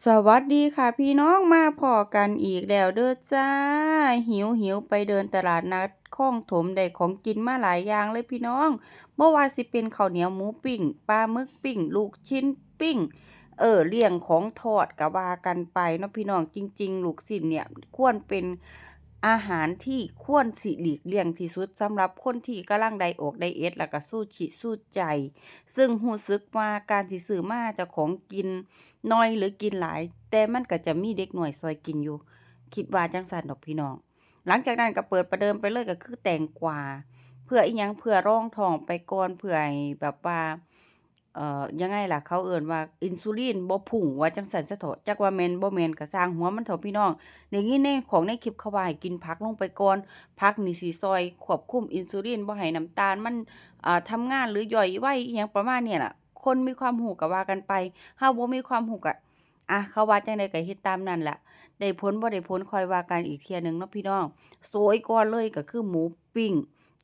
สวัสดีค่ะพี่น้องมาพอกันอีกแล้วเด้อจ้า หิวหิวไปเดินตลาดนัดคลองถมได้ของกินมาหลายอย่างเลยพี่น้องเมื่อวานสิเป็นข้าวเหนียวหมูปิ้งปลาหมึกปิ้ง ลูกชิ้นปิ้ง เออเลี่ยงของทอดกะว่ากันไปเนาะพี่น้องจริง ๆ ลูกชิ้นเนี่ยควรเป็น อาหารที่ควรสิหลีกเลี่ยงที่สุดสำหรับคนที่กำลังไดอกไดเอทแล้วก็สู้ชีสู้ใจ ซึ่งรู้สึกว่าการที่ซื้อมาจ้าของกินน้อยหรือกินหลาย แต่มันก็จะมีเด็กหน้อยซอยกินอยู่ คิดว่าจังซั้นดอกพี่น้อง หลังจากนั้นก็เปิดประเดิมไปเลยก็คือแตงกวาเพื่ออิหยังเพื่อร่องทองไปก่อนเพื่อแบบว่า เอ่อยังไงล่ะเขาเอิ้นว่าอินซูลินบ่พุ่งว่าจังซั้นซะเถาะจักว่าแม่นบ่แม่นก็สร้างหัวมันเถาะพี่น้องได้ยินในของในคลิปเขาว่าให้กินผักลงไปก่อนผักนี่สิช่วยควบคุมอินซูลินบ่ให้น้ำตาลมันอ่าทำงานหรือย่อยไวอิหยังประมาณเนี้ยล่ะ คนมีความรู้ก็ว่ากันไปเราบ่มีความรู้ก็อะเขาว่าจังใดก็เฮ็ดตามนั้นล่ะได้ผลบ่ได้ผลค่อยว่ากันอีกเที่ยนึงเนาะพี่น้องโสยก่อนเลยก็คือหมูปิ้ง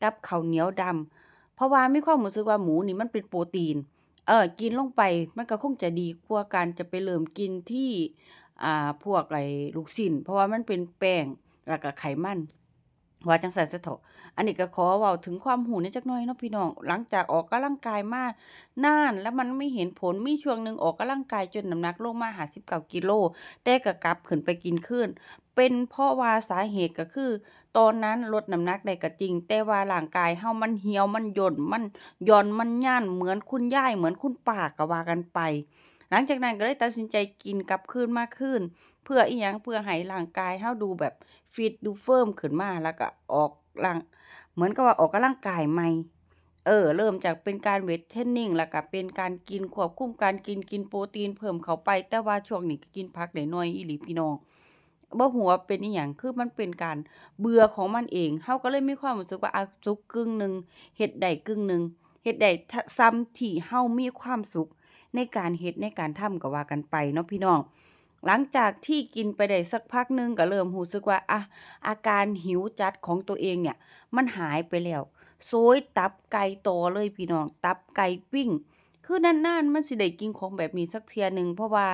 กับข้าวเหนียวดำเพราะว่ามีความรู้สึกว่าหมูนี่มันเป็นโปรตีน เออกินลงไปมันก็คงจะดีกว่าการจะไปเริ่มกินที่อ่าพวกไอ้ลูกชิ้นเพราะว่ามันเป็นแป้งแล้วก็ไขมัน ว่าจังซั้นซะเถาะอันนี้ก็ขอเว้าถึงความรู้นิดจักหน่อยเนาะพี่น้อง หลังจากออกกำลังกายมากนานแล้วมันไม่เห็นผล มีช่วงหนึ่งออกกำลังกายจนน้ำหนักลงมา59กิโล แต่ก็กลับขึ้นไปกินคืนเป็นเพราะว่าสาเหตุก็คือ ตอนนั้นลดน้ำหนักได้ก็จริง แต่ว่าร่างกายเรามันเหี่ยวมันย่นมันหย่อนมันย่านเหมือนคุณย่ายเหมือนคุณป้าก็ว่ากันไป หลังจากนั้นก็เลยตัดสินใจกินกลับคืนมาคืนเพื่ออิหยังเพื่อให้ร่างกายเราดูแบบฟิตดูเฟิร์มขึ้นมาแล้วก็ออกร่างเหมือนกับว่าออกกำลังกายใหม่เออเริ่มจากเป็นการเวตเทรนนิ่งแล้วก็เป็นการกินควบคุมการกินกินโปรตีนเพิ่มเข้าไป แต่ว่าช่วงนี้ก็กินผักได้น้อยอีหลีพี่น้องบ่รู้ว่าเป็นอิหยังคือมันเป็นการเบื่อของมันเองเราก็เลยมีความรู้สึกว่าอะสุกกึ่งหนึ่งเฮ็ดได้กึ่งหนึ่งเฮ็ดได้ทะส่ำที่เรามีความสุข ในการเฮ็ดในการทำก็ว่ากันไปเนาะพี่น้อง หลังจากที่กินไปได้สักพักหนึ่งก็เริ่มรู้สึกว่าอะอาการหิวจัดของตัวเองเนี่ย มันหายไปแล้วโสยตับไก่ต่อเลยพี่น้อง ตับไก่ปิ้ง คือนานๆมันสิได้กินของแบบนี้สักเที่ยหนึ่งเพราะว่า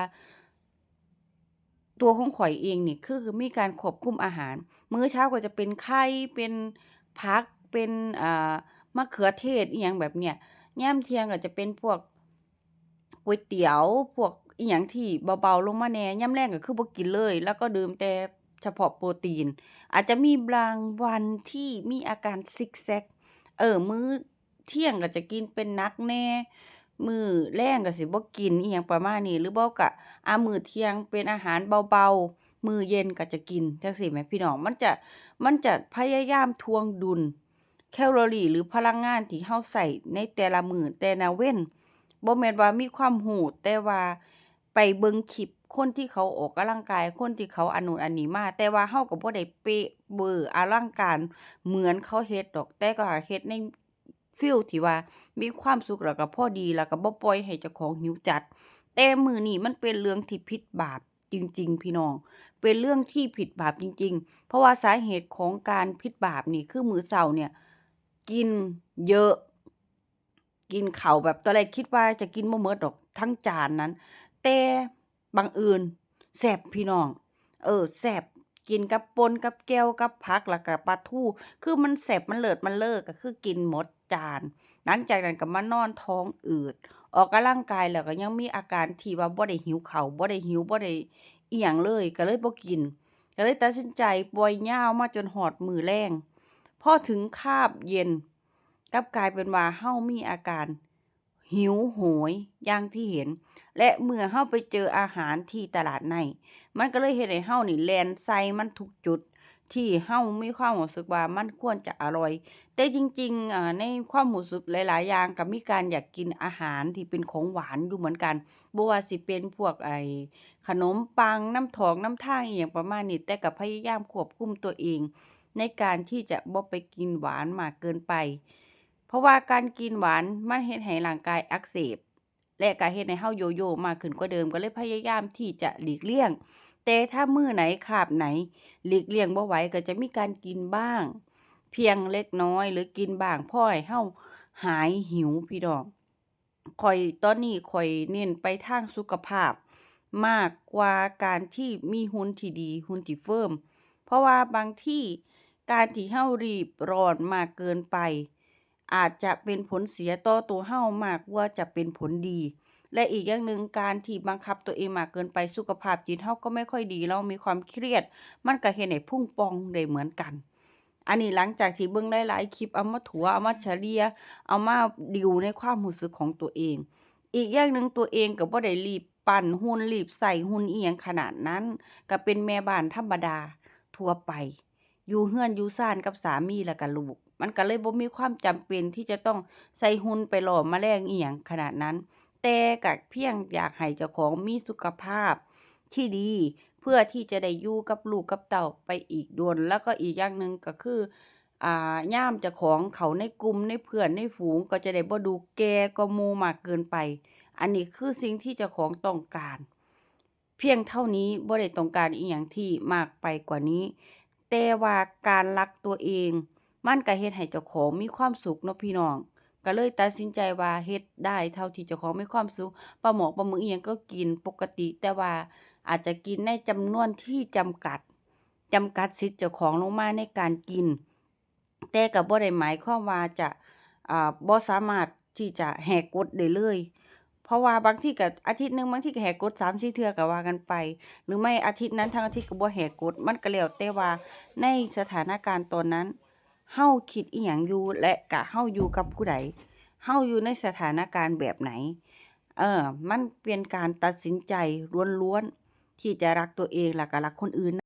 ตัวของข้อยเองนี่คือมีการควบคุมอาหาร มื้อเช้าก็จะเป็นไข่เป็นผักเป็นอ่ามะเขือเทศอิหยังแบบเนี้ยยามเที่ยงก็จะเป็นพวก ก๋วยเตี๋ยวพวกอิหยังที่เบาๆลงมาแหน่ยามแลงก็คือบ่กินเลย แล้วก็ดื่มแต่เฉพาะโปรตีน อาจจะมีบางวันที่มีอาการซิกแซก เออ มื้อเที่ยงก็จะกินเป็นนักแน่มือแลงก็สิบ่กินอิหยังประมาณนี้หรือบ่ก็อามื้อเที่ยงเป็นอาหารเบาๆ มื้อเย็นก็จะกินจังซี้แหมพี่น้องมันจะมันจะพยายามทวงดุล แคลอรี่หรือพลังงานที่เราใช้ในแต่ละมื้อแต่ละเว้น บ่แม่นว่ามีความรู้แต่ว่าไปเบิ่งคลิปคนที่เขาออกกำลังกายคนที่เขาอนนู้นอันนี้มา แต่ว่าเราก็บ่ได้เป๊ะเวอร์อลังการเหมือนเขาเฮ็ดดอก แต่ก็เฮ็ดในฟีลที่ว่ามีความสุขแล้วก็พอดีแล้วก็บ่ปล่อยให้เจ้าของหิวจัด แต่มือนี้มันเป็นเรื่องที่ผิดบาปจริง ๆ พี่น้อง เป็นเรื่องที่ผิดบาปจริง ๆ เพราะว่าสาเหตุของการผิดบาปนี่คือมือเช้าเนี่ย กินเยอะ กินเขาแบบตอนแรกคิดว่าจะกินบ่หมดดอกทั้งจานนั้น แต่บังเอิญแซ่บพี่น้อง เออแซ่บกินกับปนกับแจ่วกับผักแล้วก็ปลาทูคือมันแซ่บมันเลิศมันเลอก็คือกินหมดจาน หลังจากนั้นก็มานอนท้องอืด ออกกำลังกายแล้วก็ยังมีอาการที่ว่าบ่ได้หิวเข้าบ่ได้หิวบ่ได้อิหยังเลยก็เลยบ่กินก็เลยตัดสินใจปล่อยยาวมาจนฮอดมือแลงพอถึงคาบเย็น กลับกลายเป็นว่าเรามีอาการหิวโหยอย่างที่เห็น และเมื่อเราไปเจออาหารที่ตลาดในมันก็เลยเฮ็ดให้เรานี่แลนใส่มันทุกจุด ที่เรามีความรู้สึกว่ามันควรจะอร่อย แต่จริงๆในความรู้สึกหลาย ๆ อย่างก็มีการอยากกินอาหารที่เป็นของหวานอยู่เหมือนกันบ่ว่าสิเป็นพวกไอ้ขนมปังน้ำถอกน้ำทางอิหยังประมาณนี้แต่ก็พยายามควบคุมตัวเอง ในการที่จะบ่ไปกินหวานมากเกินไป ราะว่าการกินหวานมันเฮ็ดให้ร่างกายอักเสบ และก็เฮ็ดให้เราโยโย่มากขึ้นกว่าเดิมก็เลยพยายามที่จะหลีกเลี่ยง แต่ถ้ามื้อไหนคาบไหน หลีกเลี่ยงบ่ไหวก็จะมีการกินบ้าง เพียงเล็กน้อยหรือกินบ้างพอให้เราหายหิวพี่น้องข้อยตอนนี้ข้อยเน้นไปทางสุขภาพ มากกว่าการที่มีหุ่นที่ดีหุ่นที่เฟิร์มเพราะว่าบางที่การที่เรารีบร้อนมากเกินไป อาจจะเป็นผลเสียต่อตัวเรามากว่าจะเป็นผลดี และอีกอย่างหนึ่งการที่บังคับตัวเองมากเกินไปสุขภาพจิตเราก็ไม่ค่อยดีเรามีความเครียด มันก็เฮ็ดให้พุ่งปองได้เหมือนกัน อันนี้หลังจากที่เบิ่งหลายๆคลิปเอามาถัวเอามาเฉลี่ยเอามาดิวในความรู้สึกของตัวเอง อีกอย่างหนึ่งตัวเองก็บ่ได้รีบปั้นหุ่นรีบใส่หุ่นอิหยังขนาดนั้นก็เป็นแม่บ้านธรรมดาทั่วไป อยู่เรือนอยู่ซ่านกับสามีแล้วก็ลูก มันก็เลยบ่มีความจำเป็นที่จะต้องใส่หุ่นไปหล่อมาแมลงอิหยังขนาดนั้น แต่ก็เพียงอยากให้เจ้าของมีสุขภาพที่ดีเพื่อที่จะได้อยู่กับลูกกับเต้าไปอีกโดนแล้วก็อีกอย่างหนึ่งก็คืออ่ายามเจ้าของเขาในกลุ่มในเพื่อนในฝูงก็จะได้บ่ดูแกกว่าหมู่มากเกินไป อันนี้คือสิ่งที่เจ้าของต้องการ เพียงเท่านี้บ่ได้ต้องการอิหยังที่มากไปกว่านี้ แต่ว่าการรักตัวเอง มันก็เฮ็ดให้เจ้าของมีความสุขเนาะพี่น้อง ก็เลยตัดสินใจว่าเฮ็ดได้เท่าที่เจ้าของมีความสุขปลาหมอกปลาหมึกอิหยังก็กินปกติแต่ว่าอาจจะกินในจำนวนที่จำกัดจำกัดสิทธิ์เจ้าของลงมาในการกิน แต่ก็บ่ได้หมายความว่าจะอ่าบ่สามารถที่จะแหกกฎได้เลย เพราะว่าบางที่ก็อาทิตย์หนึ่งบางที่ก็แหกกฎ3-4เทื่อก็ว่ากันไป หรือไม่อาทิตย์นั้นทั้งอาทิตย์ก็บ่แหกกฎมันก็แล้วแต่ว่าในสถานการณ์ตอนนั้น เฮาคิดอีหยังอยู่ และกะเฮาอยู่กับผู้ใดเฮาอยู่ในสถานการณ์แบบไหน เออ มันเป็นการตัดสินใจล้วนๆที่จะรักตัวเองและก็รักคนอื่น